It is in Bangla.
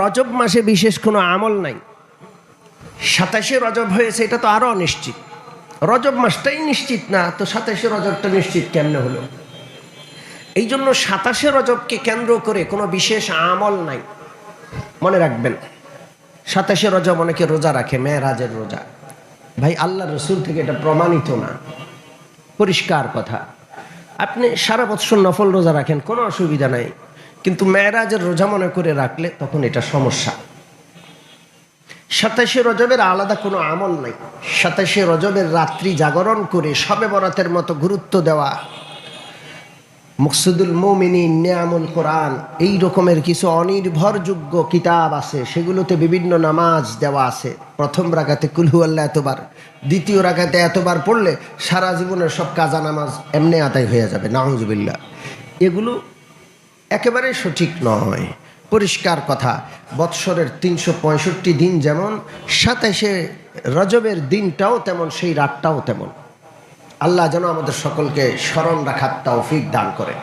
রজব মাসে বিশেষ কোনো আমল নাই। সাতাশে রজব হয়েছে, এটা তো আরও অনিশ্চিত। রজব মাসটাই নিশ্চিত না, তো সাতাশে রজবটা নিশ্চিত কেমনে হলো? এই জন্য সাতাশে রজবকে কেন্দ্র করে কোনো বিশেষ আমল নাই। মনে রাখবেন, সাতাশে রজব অনেকে রোজা রাখে, মেয়েরাজের রোজা। ভাই, আল্লাহ রসুল থেকে এটা প্রমাণিত না। পরিষ্কার কথা। আপনি সারা বৎসর নফল রোজা রাখেন, কোনো অসুবিধা নাই। কিন্তু মেয়েরাজের রোজা মনে করে রাখলে তখন এটা সমস্যা। সাতাশে রজবের আলাদা কোনো আমল নাই। সাতাশে রজবের রাত্রি জাগরণ করে সবে বরাতের মতো গুরুত্ব দেওয়া। মুকসুদুল মৌমিনী নিয়ামুল কোরআন, এই রকমের কিছু অনির্ভরযোগ্য কিতাব আছে, সেগুলোতে বিভিন্ন নামাজ দেওয়া আছে। প্রথম রাগাতে কুলহু আল্লাহ এতবার, দ্বিতীয় রাগাতে এতবার পড়লে সারা জীবনের সব কাজা নামাজ এমনি আদায় হয়ে যাবে নাহজুবিল্লা এগুলো একেবারে সঠিক নয়। পরিষ্কার কথা, বৎসরের তিনশো পঁয়ষট্টি দিন যেমন সাতাইশে রজবের দিনটাও তেমন, সেই রাতটাও তেমন। আল্লাহ যেন আমাদের সকলকে স্মরণ রাখার তৌফিক দান করে